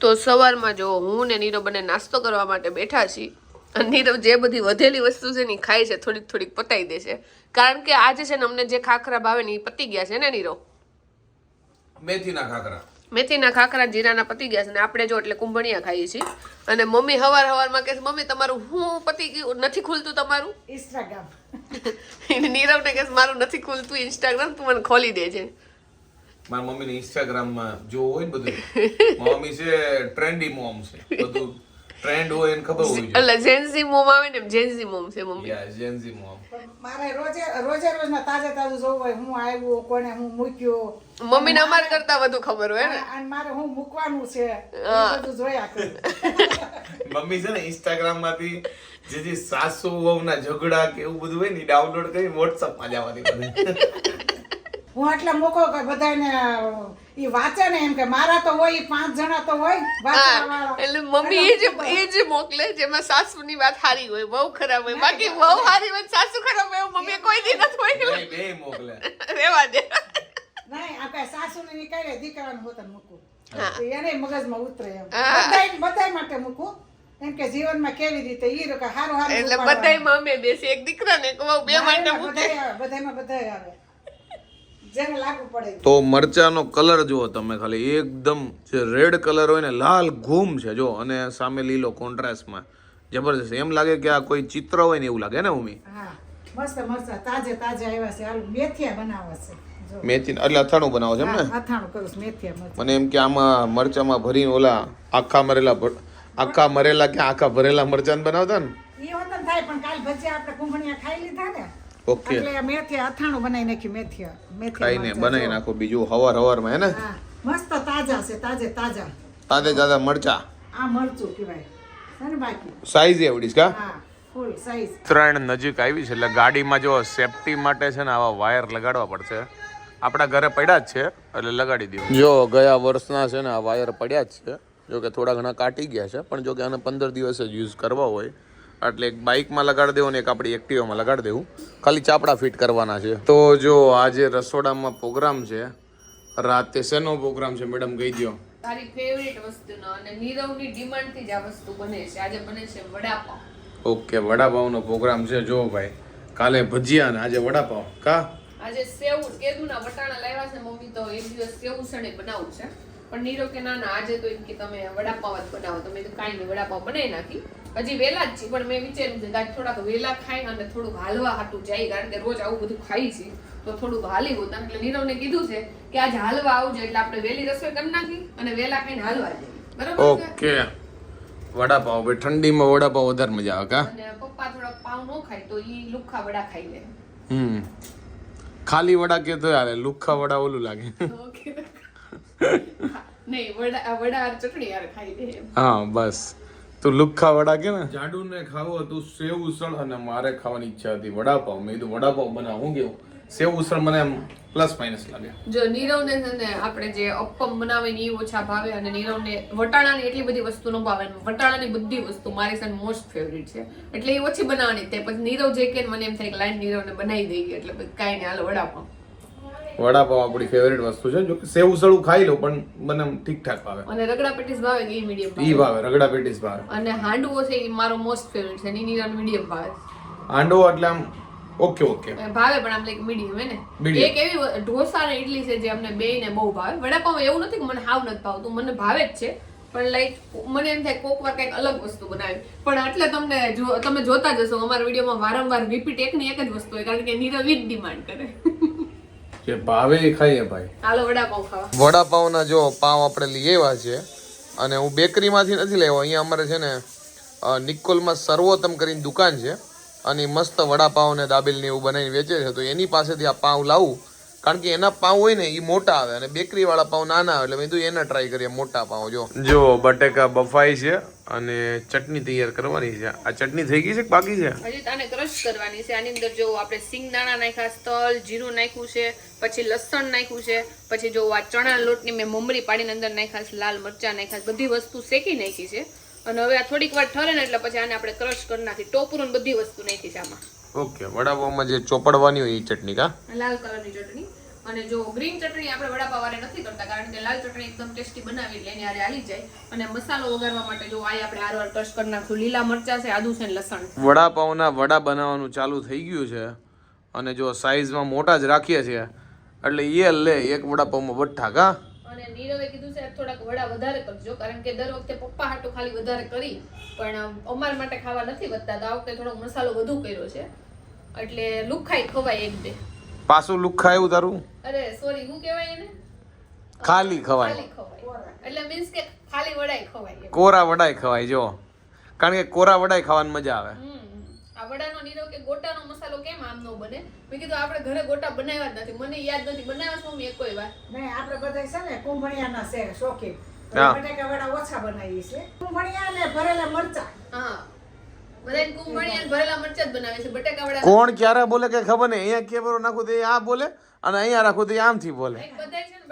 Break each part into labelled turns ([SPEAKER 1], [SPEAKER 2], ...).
[SPEAKER 1] તો સવારમાં જો હું ને નીરવ બંને નાસ્તો કરવા માટે બેઠા છીએ અને નીરવ જે બધી વધેલી વસ્તુ છે ને ખાય છે થોડીક થોડીક પતાઈ દે છે. કારણ કે આજે છે ને અમને જે ખાખરા ભાવે ને એ પતી ગયા છે ને નીરવ?
[SPEAKER 2] મેથીના ખાખરા.
[SPEAKER 1] મેથીના ખાખરા જીરાના પતી ગયા છે ને આપણે જો એટલે કુંભણિયા ખાઈએ છીએ. અને મમ્મી હવાર હવારમાં કહે છે મમ્મી તમારું હું પતી ગયું? નથી ખુલતું તમારું?
[SPEAKER 3] ઇન્સ્ટાગ્રામ
[SPEAKER 1] નીરવને કહે મારું નથી ખુલતું ઇન્સ્ટાગ્રામ તું મને ખોલી દે છે
[SPEAKER 2] મારા મમ્મીને ઇન્સ્ટાગ્રામમાં જોવું હોય ને બધું. મમ્મી છે ટ્રેન્ડી મોમ છે. બધું ટ્રેન્ડ હોય એને ખબર હોય
[SPEAKER 1] એટલે જેન્સી મોમ આવે ને જેન્સી મોમ છે મમ્મી.
[SPEAKER 2] યા જેન્ઝી મોમ
[SPEAKER 3] મારે રોજે રોજે ના તાજે તાજું જોવું હોય હું આવ્યો કોને હું મૂક્યો.
[SPEAKER 1] મમ્મીને અમાર કરતા વધુ ખબર હોય ને.
[SPEAKER 3] અને મારે હું મૂકવાનું છે બધું જોયા કરું.
[SPEAKER 2] મમ્મી છે ને ઇન્સ્ટાગ્રામમાંથી જે જે સાસુ વહુના ઝઘડા કે એવું બધું હોય ને ડાઉનલોડ કરી વોટ્સઅપમાં જવાની
[SPEAKER 3] હું આટલા મૂકો કે બધાને એ વાંચે ને એમ કે મારા તો હોય પાંચ જણા તો હોય.
[SPEAKER 1] એટલે મમ્મી એ જ એ જ મોકલે જેમાં સાસુની વાત સારી હોય બહુ ખરાબ હોય. બાકી બહુ સારી હોય સાસુ ખરાબ હોય મમ્મી કોઈ દી નથી હોય
[SPEAKER 2] બે બે મોકલે.
[SPEAKER 1] રેવા દે.
[SPEAKER 3] નહીં આપણે સાસુને નીકળે દીકરાને હોતન મૂકું. એને મગજમાં ઉતરે એમ.
[SPEAKER 1] બધા
[SPEAKER 3] બધાય બધાય માટે મૂકું. એમ કે જીવનમાં કેવી રીતે? ઈ લોકો હારું હારું
[SPEAKER 1] એટલે. બધાયમાં અમે બેસી એક દીકરા ને બે માટે મૂકે
[SPEAKER 3] બધાય આવે બધાયમાં બધાય આવે.
[SPEAKER 2] તો મરચાનો કલર જુઓ તમે ખાલી એકદમ જે રેડ કલર હોય ને લાલ ઘૂમ છે જો અને સામે લીલો કોન્ટ્રાસ્ટમાં. જબરજસ્ત. એમ લાગે કે આ કોઈ ચિત્ર હોય ને એવું લાગે ને
[SPEAKER 3] ઉમી? મસ્ત મસ્ત તાજે તાજે આવ્યા છે. આલુ મેથિયા બનાવે છે.
[SPEAKER 2] મેથી એટલે અથાણું બનાવો છે એમ ને?
[SPEAKER 3] અથાણું કરું મેથિયા
[SPEAKER 2] મને એમ કે આમાં મરચામાં ભરીને ઓલા આખા મરેલા આખા મરેલા કે આખા ભરેલા મરચાં બનાવતા ને?
[SPEAKER 3] એ થાય પણ કાલ ભજીયા આપણે કુંભણિયા ખાઈ લીધા ને
[SPEAKER 2] ઓકે.
[SPEAKER 3] એટલે આ મેથિયા અથાણું બનાવી નાખ્યું મેથિયા. મેથિયા
[SPEAKER 2] ખાઈને બનાવી નાખો બીજું હવાર હવારમાં હે ને?
[SPEAKER 3] મસ્ત તાજા છે તાજે તાજા.
[SPEAKER 2] તાજે તાજા મરચા.
[SPEAKER 3] આ મરચું કહેવાય. ને બાકી?
[SPEAKER 2] સાઈઝ એવડી છે કા?
[SPEAKER 3] હા
[SPEAKER 2] ઉત્તરાયણ નજીક આવી છે એટલે ગાડીમાં જો સેફટી માટે છે ને આવા વાયર લગાડવા પડશે. આપણા ઘરે પડ્યા જ છે એટલે લગાડી દઉં જો ગયા વર્ષના છે ને આ વાયર પડ્યા જ છે. જો કે થોડા ઘણા કાટી ગયા છે પણ જો કે આને પંદર દિવસ જ યુઝ કરવા હોય એટલે એક બાઇકમાં લગાડી દેવું ને એક આપણી એક્ટિવામાં લગાડી દેવું. ખાલી ચાપડા ફિટ કરવાના છે. તો જો આજે રસોડામાં પ્રોગ્રામ છે રાતે શેનો પ્રોગ્રામ છે મેડમ કહી દો
[SPEAKER 1] તારી ફેવરેટ વસ્તુનો અને નીરવની ડિમાન્ડથી જ આ વસ્તુ બને છે. આજે બને છે વડાપાવ.
[SPEAKER 2] ઓકે વડાપાવનો પ્રોગ્રામ છે. જો ભાઈ કાલે ભજીયા ને આજે વડાપાવ. કા?
[SPEAKER 1] આજે સેવ કેદુના વટાણા લાવ્યા છે મમ્મી તો એક દિવસ સેવ સણે બનાવવું છે. પણ નીરવ કે ના ના આજે તો એમ કે તમે વડાપાવ જ બનાવો. તમે તો કાંઈ નહીં વડાપાવ બનાવી નાખી. હજી વેલા જ છે પણ મેં વિચાર્યું છે કે થોડાક વેલા ખાઈ અને થોડુંક હાલવા હાટું જાય કારણ કે રોજ આવું બધું ખાઈ છે તો થોડુંક હાલી હોતા. એટલે નીરવને કીધું છે કે આજ હાલવા આવજો એટલે આપણે વેલી રસોઈ કરી નાખી અને વેલા ખાઈને હાલવા જઈએ. બરાબર
[SPEAKER 2] ઓકે. વડાપાવ ભાઈ ઠંડીમાં વડાપાવ વધારે મજા આવે કા?
[SPEAKER 1] અને પપ્પા થોડા પાવ ન ખાય તો ઈ લુખા વડા ખાઈ લે.
[SPEAKER 2] હમ. ખાલી વડા કે તો હાલે લુખ્ખા વડા ઓલું લાગે.
[SPEAKER 1] ઓકે. નહીં વડા વડા ચટણી યાર ખાઈ લે
[SPEAKER 2] હા બસ. તું લુખ્ખા વડા કે ને? જાડુ ને ખાવું હતું સેવ ઉસળ અને મારે ખાવાની ઈચ્છા હતી વડાપાવ. મેં કીધું વડાપાવ બનાવ. હું ગયો સેવ ઉસળ મને એમ પ્લસ માઇનસ લાગે.
[SPEAKER 1] જો નીરવને છે ને આપણે જે અપ્પમ બનાવે ને એ ઓછા ભાવે અને નીરવને વટાણાની એટલી બધી વસ્તુ ન ભાવે. વટાણાની બધી વસ્તુ મારી સાથે મોસ્ટ ફેવરિટ છે. એટલે એ ઓછી બનાવવાની. તે પછી નીરવ જે કે મને એમ થાય કે લાઈન નીરવને બનાવી દઈએ. એટલે કાંઈ નહીં. હાલો વડાપાવ.
[SPEAKER 2] વડાપાવ આપણી ફેવરેટ વસ્તુ છે. જો કે સેવ ઉસળું ખાઈ લો પણ મને ઠીક ઠાક ભાવે.
[SPEAKER 1] અને રગડા પેટીસ ભાવે કે એ મીડિયમ
[SPEAKER 2] ઈ
[SPEAKER 1] ભાવે?
[SPEAKER 2] રગડા પેટીસ ભાવે.
[SPEAKER 1] અને હાંડવો છે એ મારો મોસ્ટ ફેવરેટ છે નીરવ મીડિયમ ભાવે.
[SPEAKER 2] હાંડવો એટલે આમ ઓકે ઓકે
[SPEAKER 1] ભાવે પણ આમ લાઈક મીડિયમ હે ને? એક એવી ઢોસા ને ઇડલી છે જે અમને બે ને બહુ ભાવે. વડાપાવ એવું નથી કે મને હાવ નથી ભાવતું મને ભાવે જ છે. પણ લાઈક મને એમ થાય કોક વાર કંઈક અલગ વસ્તુ બનાવી. પણ એટલે તમને જો તમે જોતા જશો અમારા વિડીયોમાં વારંવાર રિપીટ એક ની એક જ વસ્તુ હોય કારણ કે નીરવ ડિમાન્ડ કરે.
[SPEAKER 2] કે ભાવે ખાઈએ ભાઈ.
[SPEAKER 1] હાલો વડાપાવ ખાવા.
[SPEAKER 2] વડાપાવના જો પાવ આપણે લઈ આવ્યા છે અને હું બેકરીમાંથી નથી લેવો અહીંયા અમારે છે ને નિકોલમાં સર્વોત્તમ કરીને દુકાન છે અને મસ્ત વડાપાવ ને દાબેલ ને એવું બનાવીને વેચે છે. તો એની પાસેથી આ પાવ લાવું કારણ કે એના પાઉં હોય ને એ મોટા આવે અને બેકરી વાળા પાવ નાના આવે એટલે મેં કીધું એને ટ્રાય કરીએ મોટા પાઉં જો. જો બટેકા બફાઈ છે અને ચટણી તૈયાર કરવાની છે. આ ચટણી થઈ ગઈ છે કે બાકી છે?
[SPEAKER 1] હજી તો આને ક્રશ કરવાની છે. આની અંદર જો આપણે સિંગ દાણા નાખ્યા તલ જીરું નાખ્યું છે પછી લસણ નાખ્યું છે પછી જો આ ચણા લોટની મેં મમરી પાડીને અંદર નાખ્યા છે લાલ મરચાં નાખ્યા છે બધી વસ્તુ શેકી નાખી છે. અને હવે આ થોડીક વાર ઠરે ને એટલે પછી આને આપણે ક્રશ કરી નાખી. ટોપરું ને બધી વસ્તુ નાખી છે આમાં.
[SPEAKER 2] ઓકે વડાપાવમાં જે ચોપડવાની હોય એ ચટણી કા?
[SPEAKER 1] લાલ કલરની ચટણી. અને જો ગ્રીન ચટણી આપણે વડાપાવારે નથી કરતા કારણ કે લાલ ચટણી એકદમ ટેસ્ટી બનાવી એટલે એની હારે આવી જાય. અને મસાલો વઘારવા માટે જો આ આપણે આરવાર ક્રશ કરી નાખું લીલા મરચા છે આદુ છે ને લસણ
[SPEAKER 2] વડાપાઉંના વડા બનાવવાનું ચાલુ થઈ ગયું છે. અને જો સાઈઝમાં મોટા જ રાખીએ છીએ એટલે એ લે એક વડાપાઉંમાં બઠ્ઠા કા?
[SPEAKER 1] અને નીરવે કીધું છે થોડાક વડા વધારે કરજો કારણ કે દર વખતે પપ્પા હાટું ખાલી વધારે કરી. પણ અમાર માટે ખાવા નથી વધતા. તો આ વખતે થોડોક મસાલો વધુ કર્યો છે. એટલે લુખાઈ ખવાય એક બે.
[SPEAKER 2] પાછું લુખાય એવું તારું?
[SPEAKER 1] અરે સોરી હું કહેવાય એને?
[SPEAKER 2] ખાલી ખવાય.
[SPEAKER 1] એટલે મીન્સ કે ખાલી વડાય ખવાય
[SPEAKER 2] કોરા વડાય ખવાય જો. કારણ કે કોરા વડાય ખાવાની મજા આવે.
[SPEAKER 1] આ વડાનો નીરો કે ગોટાનો મસાલો કેમ આમ નો બને? મેં કીધું આપણે ઘરે ગોટા બનાવ્યા જ નથી. મને યાદ નથી. બનાવ્યા છો મમ્મી એકોય વાર
[SPEAKER 3] નહીં આપણે બધા છે ને કુંભણિયાના છે શોખીન.
[SPEAKER 2] બટાકા
[SPEAKER 3] બટેકા વડા ઓછા બનાવીએ છીએ. કુંભણિયા ને ભરેલા મરચા.
[SPEAKER 1] હા.
[SPEAKER 2] કોણ ક્યારે બોલે કે ખબર નહીં. અહીંયા કેમેરો નાખું તો આ બોલે અને અહીંયા રાખું તો આમથી બોલે.
[SPEAKER 1] એક બધાય છે ને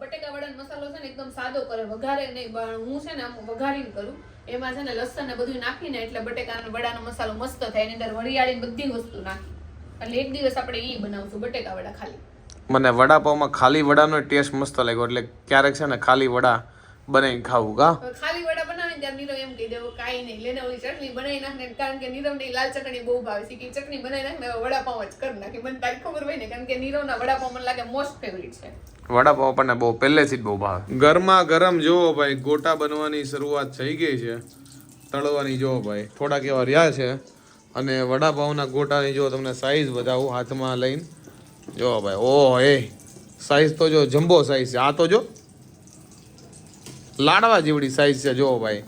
[SPEAKER 1] બટેકા વડાનો મસાલો છે ને એકદમ સાદો કરે વઘારે નહીં હું છે ને વઘારીને કરું. એમાં છે ને લસણ ને બધું નાખીને એટલે બટેકા વડાનો મસાલો મસ્ત થાય એની અંદર વરિયાળી બધી વસ્તુ નાખી. એટલે એક દિવસ આપણે ઈ બનાવશું બટેકા વડા ખાલી.
[SPEAKER 2] મને વડાપાવમાં ખાલી વડાનો ટેસ્ટ મસ્ત લાગ્યો એટલે ક્યારેક છે ને ખાલી વડા બનાવીને ખાવું કા
[SPEAKER 1] ખાલી વડા બનાવીને ત્યારે નીરવ એમ કહી દેવો કાઈ નહીં લેને ઓલી ચટણી બનાવી નાખને કારણ કે નીરવની લાલ ચટણી બહુ ભાવે છે કે ચટણી બનાવી નાખને વડાપાવ જ કરી નાખી. મને તારી ખબર હોય ને કારણ કે નીરવના વડાપાવ મને લાગે મોસ્ટ ફેવરિટ છે.
[SPEAKER 2] વડાપાવ આપણને બહુ પહેલેથી જ બહુ ભાવે. ગરમા ગરમ જુઓ ભાઈ ગોટા બનવાની શરૂઆત થઈ ગઈ છે. તળવાની જુઓ ભાઈ થોડાક એવા રહ્યા છે. અને વડાપાવના ગોટાની જો તમને સાઈઝ બતાવું હાથમાં લઈને. જો ભાઈ ઓહ એ સાઈઝ તો જો જમ્બો સાઈઝ છે. આ તો જો લાડવા જેવડી સાઈઝ છે જુઓ ભાઈ.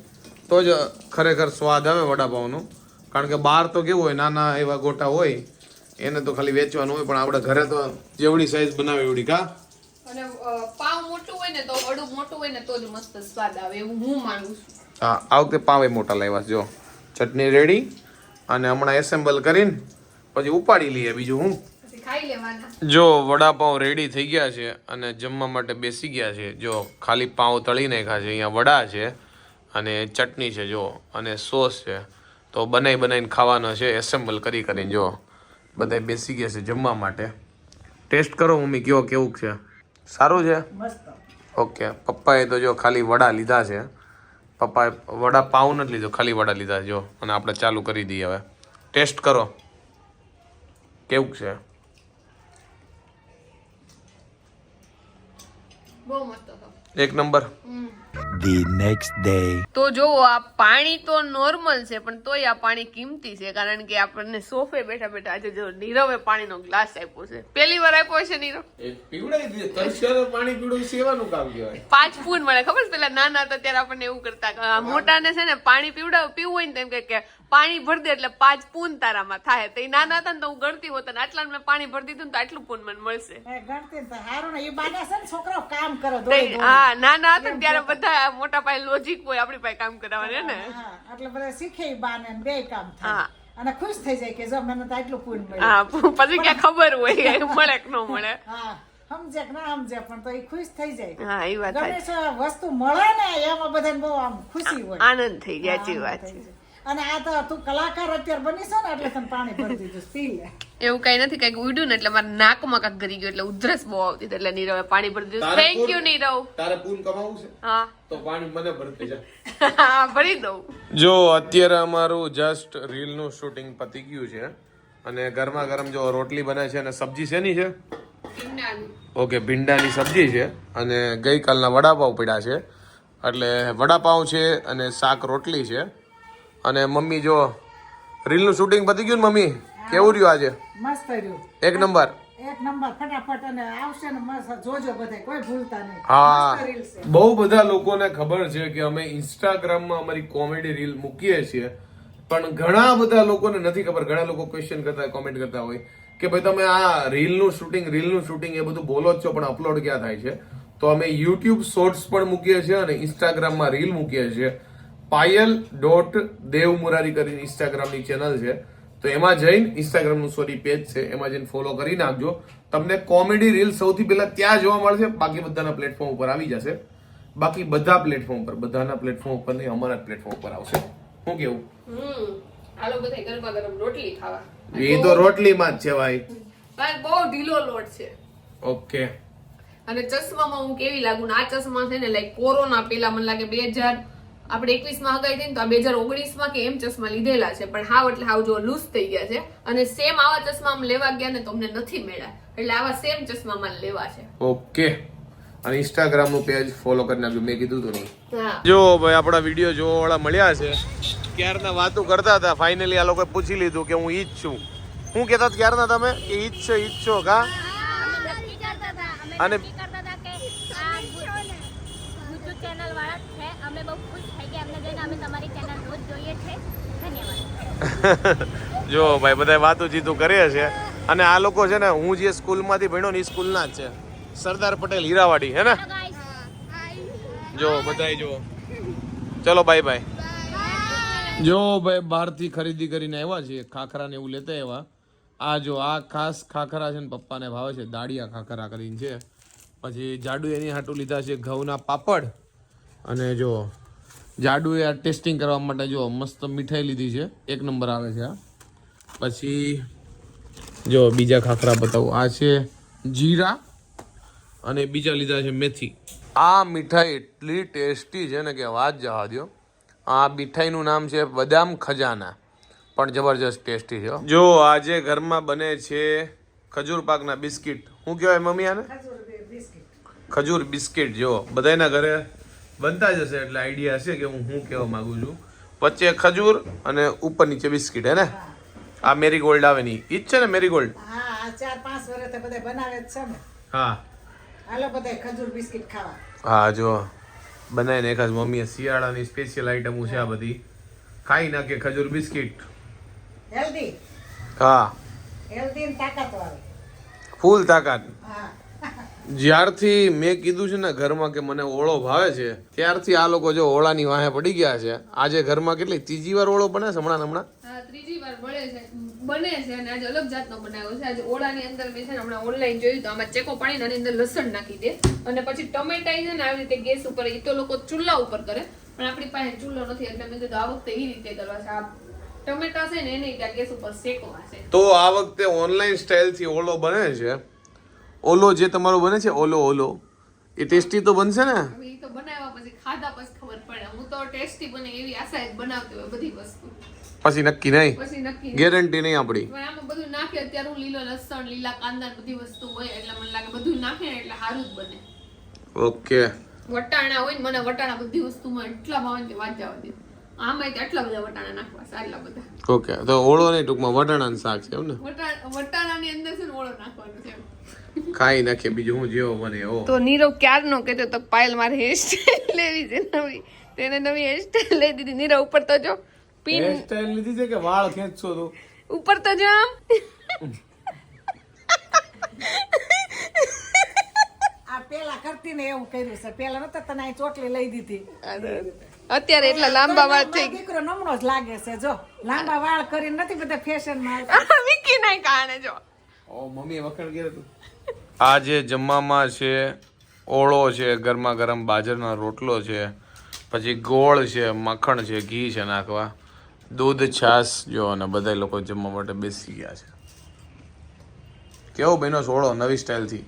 [SPEAKER 2] તો જ ખરેખર સ્વાદ આવે વડાપાઉંનો. કારણ કે બહાર તો કેવું હોય નાના એવા ગોટા હોય એને તો ખાલી વેચવાનું હોય પણ આપણે ઘરે તો જેવડી સાઈઝ બનાવે એવડી કા?
[SPEAKER 1] અને પાવ મોટું હોય ને તો અડું મોટું હોય ને તો જ મસ્ત સ્વાદ આવે એવું હું માનું છું.
[SPEAKER 2] હા આ વખતે પાવે મોટા લાવ્યા જો. ચટણી રેડી અને હમણાં એસેમ્બલ કરીને પછી ઉપાડી લઈએ બીજું હું? જો વડાપાઉં રેડી થઈ ગયા છે અને જમવા માટે બેસી ગયા છે જો ખાલી પાઉં તળી નાખ્યા છે અહીંયા વડા છે અને ચટણી છે જો અને સોસ છે તો બનાવી બનાવીને ખાવાનો છે એસેમ્બલ કરી કરીને જો બધા બેસી ગયા છે જમવા માટે. ટેસ્ટ કરો મમ્મી કયો કેવું છે? સારું છે? ઓકે પપ્પાએ તો જો ખાલી વડા લીધા છે. પપ્પાએ વડા પાઉં નથી લીધો ખાલી વડા લીધા છે જો. અને આપણે ચાલુ કરી દઈએ હવે. ટેસ્ટ કરો. કેવું છે?
[SPEAKER 1] બહુ મસ્ત હતો.
[SPEAKER 2] એક નંબર.
[SPEAKER 4] the નેક્સ્ટ ડે
[SPEAKER 1] તો જો આ પાણી તો નોર્મલ છે પણ તોય આ પાણી કિંમતી છે કારણ કે આપણને સોફે બેઠા બેઠા આજે જો નીરવે પાણીનો ગ્લાસ આપ્યો છે. પહેલી વાર આપ્યો છે નીરવ?
[SPEAKER 2] પીવડાવી દીધો. તરસ્યો પાણી પીવડું સેવાનું કામ કહેવાય.
[SPEAKER 1] પાંચ ફૂન મળે ખબર છે? પેલા નાના હતા ત્યારે આપણને એવું કરતા મોટાને છે ને પાણી પીવડાવ પીવું હોય ને તેમ કે પાણી ભરી દે એટલે પાંચ પૂન તારામાં થાય. તો એ નાના હતા ને તો હું ગણતી હોત અને આટલા મેં પાણી ભરી દીધું ને તો આટલું પૂન મને મળશે.
[SPEAKER 3] ને ને ને.
[SPEAKER 1] હા નાના હતા ને ત્યારે બધા મોટા પાયે લોજિક હોય આપણી પાસે કામ કરાવવાનું ને?
[SPEAKER 3] એટલે બધા શીખે બાને બે કામ થાય.
[SPEAKER 1] હા.
[SPEAKER 3] અને ખુશ થઈ જાય કે જો મને તો આટલું પૂન મળ્યું.
[SPEAKER 1] હા પછી ક્યાં ખબર હોય મળે કે ન મળે.
[SPEAKER 3] હા સમજે કે ના સમજે પણ તો એ ખુશ થઈ જાય.
[SPEAKER 1] હા એ વાત
[SPEAKER 3] ગમે છે વસ્તુ મળે ને એમાં બધાને બહુ આમ ખુશી હોય.
[SPEAKER 1] આનંદ થઈ જાય સાચી વાત છે.
[SPEAKER 3] અને આ તો તું કલાકાર અત્યારે બની છે ને એટલે તને પાણી ભરી દીધું પી લે
[SPEAKER 1] એવું કઈ નથી કંઈક ઉડ્યું ને એટલે મારા નાકમાં કાંક ગરી ગયું એટલે ઉધરસ બહુ આવતી હતી એટલે નીરવે પાણી ભરી દીધું.
[SPEAKER 2] તારે
[SPEAKER 1] થેન્ક યુ નીરવ.
[SPEAKER 2] તારે પૂન કમાવું છે?
[SPEAKER 1] હા.
[SPEAKER 2] તો પાણી મને ભરતી જા
[SPEAKER 1] હા, ભરી દઉં.
[SPEAKER 2] જો અત્યારે અમારું જસ્ટ રીલનું શૂટિંગ પતી ગયું છે અને ગરમા ગરમ જો રોટલી બને છે અને સબ્જી શેની છે? ઓકે ભીંડાની સબ્જી છે અને ગઈકાલના વડાપાઉં પડ્યા છે એટલે વડાપાઉં છે અને શાક રોટલી છે. અને મમ્મી જો રીલનું શૂટિંગ પતી ગયું ને મમ્મી? કેવું રહ્યું આજે?
[SPEAKER 3] મસ્ત રહ્યું.
[SPEAKER 2] એક નંબર.
[SPEAKER 3] એક નંબર ફટાફટ અને આવશે ને મસ્ત. જોજો બધા કોઈ ભૂલતા નહીં.
[SPEAKER 2] હા. બહુ બધા લોકોને ખબર છે કે અમે ઇન્સ્ટાગ્રામમાં અમારી કોમેડી રીલ મૂકીએ છીએ પણ ઘણા બધા લોકોને નથી ખબર. ઘણા લોકો ક્વેશ્ચન કરતા હોય કોમેન્ટ કરતા હોય કે ભાઈ તમે આ રીલનું શૂટિંગ રીલનું શૂટિંગ એ બધું બોલો જ છો પણ અપલોડ ક્યાં થાય છે? તો અમે યુટ્યુબ શોર્ટ્સ પણ મૂકીએ છીએ અને ઇન્સ્ટાગ્રામમાં રીલ મૂકીએ છીએ. પાયલ ડોટ દેવ મુરારી કરીને ઇન્સ્ટાગ્રામની ચેનલ છે. તો એમાં જઈને ઇન્સ્ટાગ્રામનું સોરી પેજ છે. એમાં જઈને ફોલો કરી નાખજો. તમને કોમેડી રીલ સૌથી પહેલા ત્યાં જોવા મળશે. બાકી બધાના પ્લેટફોર્મ ઉપર આવી જશે. બાકી બધા પ્લેટફોર્મ પર બધાના પ્લેટફોર્મ ઉપર નહીં અમારા પ્લેટફોર્મ પર આવશે. શું કેવું? એ તો રોટલીમાં જ છે ભાઈ.
[SPEAKER 1] બહુ ઢીલો લોટ છે.
[SPEAKER 2] ઓકે.
[SPEAKER 1] અને ચશ્મામાં હું કેવી લાગુ આ ચશ્મા છે ને લાઈક કોરોના પેલા મને લાગે બે હજાર આપણે એકવીસમાં હગાઈ થઈ ને તો આ બે હજાર ઓગણીસમાં કે એમ ચશ્મા લીધેલા છે. પણ હાવ એટલે હાવ જો લૂઝ થઈ ગયા છે. અને સેમ આવા ચશ્મા આમ લેવા ગયા ને તો અમને નથી મળ્યા. એટલે આવા સેમ ચશ્મા મારે લેવા છે.
[SPEAKER 2] ઓકે. અને ઇન્સ્ટાગ્રામનું પેજ ફોલો કરી નાખજો. મેં કીધું તું નહીં જો ભાઈ આપણા વીડિયો જોવા વાળા મળ્યા છે. ક્યારના વાતો કરતા હતા? ફાઇનલી આ લોકોએ પૂછી લીધું કે હું ઈજ છું. હું કહેતા ક્યારના તમે? કે ઈ જ છો ઈજ છો કા?
[SPEAKER 5] અમે નક્કી કરતા હતા. અમે
[SPEAKER 2] અને-
[SPEAKER 5] નક્કી કરતા હતા કે આ YouTube ચેનલ વાળા છે. અમે બહુ ખુશ થઈ ગયા. અમને જોઈને અમે તમારી ચેનલ રોજ જોઈએ છે. ધન્યવાદ.
[SPEAKER 2] જો ભાઈ બધા વાતો જીતું કરે છે અને આ લોકો છે ને હું જે સ્કૂલમાંથી ભણ્યો ને એ સ્કૂલના જ છે. સરદાર પટેલ હીરાવાડી હે ને? જો બધાય જો ચલો બાય બાય જો ભાઈ બહારથી ખરીદી કરીને આવ્યા છે ખાખરા ને એવું લેતા આવ્યા. આ જો આ ખાસ ખાખરા છે ને પપ્પાને ભાવે છે. દાડિયા ખાખરા કરીને છે. પછી જાડુ એની હાટું લીધા છે ઘઉંના પાપડ. અને જો જાડુએ આ ટેસ્ટિંગ કરવા માટે જો મસ્ત મીઠાઈ લીધી છે. એક નંબર આવે છે આ. પછી જો બીજા ખાખરા બતાવું. આ છે જીરા અને બીજા લીધા છે મેથી. આ મીઠાઈ એટલી ટેસ્ટી છે ને કે વાત જવા દો આ મીઠાઈનું નામ છે બદામ ખજાના. પણ જબરજસ્ત ટેસ્ટી છે. જો આજે ઘરમાં બને છે ખજૂર પાકના બિસ્કિટ. શું કહેવાય મમ્મી આને? ખજૂર બિસ્કિટ જો. બધાયના ઘરે બનતા જ હશે એટલે આઈડિયા હશે કે હું શું કહેવા માગું છું. વચ્ચે ખજૂર અને ઉપર નીચે બિસ્કિટ હે ને? આ મેરીગોલ્ડ આવે ની ઈ જ છે ને મેરીગોલ્ડ?
[SPEAKER 3] હા ચાર પાંચ વર્ષ બધા બનાવે જ છે ને.
[SPEAKER 2] હા.
[SPEAKER 3] હાલો બધા ખજૂર બિસ્કિટ ખાવા.
[SPEAKER 2] હા જો. બનાવીને એકાદ મમ્મીએ શિયાળાની સ્પેશિયલ આઈટમો છે આ બધી. ખાઈ નાખે ખજૂર બિસ્કિટ.
[SPEAKER 3] હેલ્ધી
[SPEAKER 2] હા.
[SPEAKER 3] હેલ્ધી તાકાત વાળી.
[SPEAKER 2] ફૂલ તાકાત.
[SPEAKER 3] હા.
[SPEAKER 2] જ્યારથી મેં કીધું છે ને ઘરમાં કે મને ઓળો ભાવે છે ત્યારથી આ લોકો જો ઓળાની વાહે પડી ગયા છે. આજે ઘરમાં કેટલી? ત્રીજી વાર ઓળો બને છે હમણાં હમણાં?
[SPEAKER 1] ત્રીજી વાર બને છે બને છે અને આજે અલગ જાતનો બનાવ્યો છે. આજે ઓળાની અંદર મેં છે ને હમણાં ઓનલાઈન જોયું તો આમાં ચેકો પાડીને આની અંદર લસણ નાખી દે. અને પછી ટમેટા છે ને આવી રીતે ગેસ ઉપર એ તો લોકો ચૂલા ઉપર કરે. પણ આપણી પાસે ચૂલો નથી એટલે મેં કીધું આ વખતે એ રીતે કરવા છે. આ ટમેટા છે ને એને ત્યાં ગેસ ઉપર શેકવા છે.
[SPEAKER 2] તો આ વખતે ઓનલાઈન સ્ટાઇલથી ઓળો બને છે. ઓલો જે તમારો બને છે ઓલો ઓલો. એ ટેસ્ટી તો બનશે ને?
[SPEAKER 1] એ તો બનાવ્યા પછી ખાધા પછી ખબર પડે. હું તો ટેસ્ટી બને એવી આશા જ બનાવતી હોય બધી વસ્તુ.
[SPEAKER 2] પછી નક્કી નહીં?
[SPEAKER 1] પછી નક્કી
[SPEAKER 2] ગેરંટી નહીં આપણી.
[SPEAKER 1] પણ આમાં બધું નાખે અત્યારે હું લીલો લસણ લીલા કાંદા બધી વસ્તુ હોય એટલે મને લાગે બધું નાખે ને એટલે સારું જ બને.
[SPEAKER 2] ઓકે.
[SPEAKER 1] વટાણા હોય ને મને વટાણા બધી વસ્તુમાં એટલા ભાવે કે વાત જવા દે. આમાં એટલા બધા વટાણા નાખવા છે, બધા.
[SPEAKER 2] ઓકે. તો ઓળો નહીં ટૂંકમાં વટાણાનું શાક છે એમ ને?
[SPEAKER 1] વટા- વટાણાની અંદર છે ને ઓળો નાખવાનો છે
[SPEAKER 2] ખાઈ નાખે બીજું હું જેવો બને એવો.
[SPEAKER 1] તો નીરવ ક્યારનો કહેતો તો પાયલ મારે હેરસ્ટાઈલ લેવી છે નવી. તેને નવી હેરસ્ટાઈલ લઈ દીધી. નીરવ ઉપર તો જો પિન
[SPEAKER 2] સ્ટાઇલ લીધી છે કે વાળ ખેંચશો તો?
[SPEAKER 1] ઉપર તો જો આમ.
[SPEAKER 3] આ પેલા કરતી ને એવું કર્યું છે. પેલા નતા તને ચોટલી લઈ દીધી.
[SPEAKER 1] અત્યારે એટલા લાંબા વાળ થઈ
[SPEAKER 3] દીકરો નમણો જ લાગે છે. જો લાંબા વાળ કરીને નથી બધા ફેશનમાં
[SPEAKER 1] ગયા વિકી નાય કારણે જો.
[SPEAKER 2] ઓ મમ્મી વખણ કરે તું. આ જે જમવામાં છે, ઓળો છે, ગરમા ગરમ બાજરનો રોટલો છે, પછી ગોળ છે, મખણ છે, ઘી છે નાખવા. દૂધ, છાશ, જો, અને બધા લોકો જમવા માટે બેસી ગયા છે. કેવો બેનો સોળો નવી સ્ટાઇલથી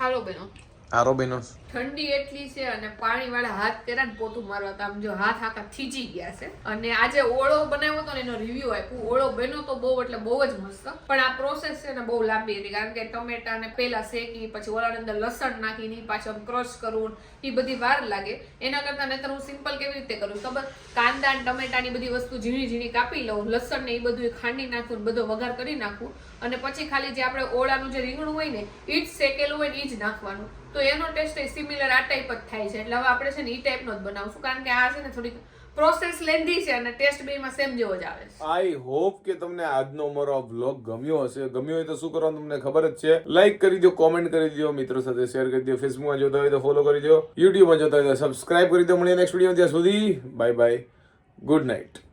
[SPEAKER 1] હાલો બેનો
[SPEAKER 2] સારો બેનોસ
[SPEAKER 1] ઠંડી એટલી છે અને પાણી વાળા હાથ કર્યા ને પોતું મારવા તો આમ જો હાથ આખા થીજી ગયા છે. અને આજે ઓળો બનાવ્યો હતો ને એનો રિવ્યુ આપ્યું. ઓળો બન્યો તો બહુ એટલે બહુ જ મસ્ત. પણ આ પ્રોસેસ છે ને બહુ લાંબી હતી કારણ કે ટમેટા ને પેલા શેકી, પછી ઓલાની અંદર લસણ નાખીને ની પાછું ક્રશ કરવું એ બધી વાર લાગે. એના કરતા નહીતર હું સિમ્પલ કેવી રીતે કરું? ખબર? કાંદા ને ટમેટાની બધી વસ્તુ ઝીણી ઝીણી કાપી લઉં, લસણ ને એ બધું ખાંડી નાખું બધો વઘાર કરી નાખું. અને પછી ખાલી જે આપણે ઓળાનું જે રીંગણું હોય ને એ જ શેકેલું હોય ને એ જ નાખવાનું. તો એનો ટેસ્ટ એ સિમિલર આ ટાઈપ જ થાય છે. એટલે હવે આપણે છે ને એ ટાઈપનો જ બનાવશું. કારણ કે આ છે ને થોડીક પ્રોસેસ લેન્ધી છે અને ટેસ્ટ બેમાં સેમ જેવો જ આવે છે.
[SPEAKER 2] આઈ હોપ કે તમને આજનો મારો વ્લોગ ગમ્યો હશે. ગમ્યો હોય તો શું કરવાનું તમને ખબર જ છે? લાઈક કરી દો કોમેન્ટ કરી દો, મિત્રો સાથે શેર કરી દો ફેસબુકમાં જોતા હોય તો ફોલો કરી દો યુટ્યુબમાં જોતા હોય તો સબસ્ક્રાઇબ કરી દો. મળીએ નેક્સ્ટ વીડિયો ત્યાં સુધી બાય બાય ગુડ નાઇટ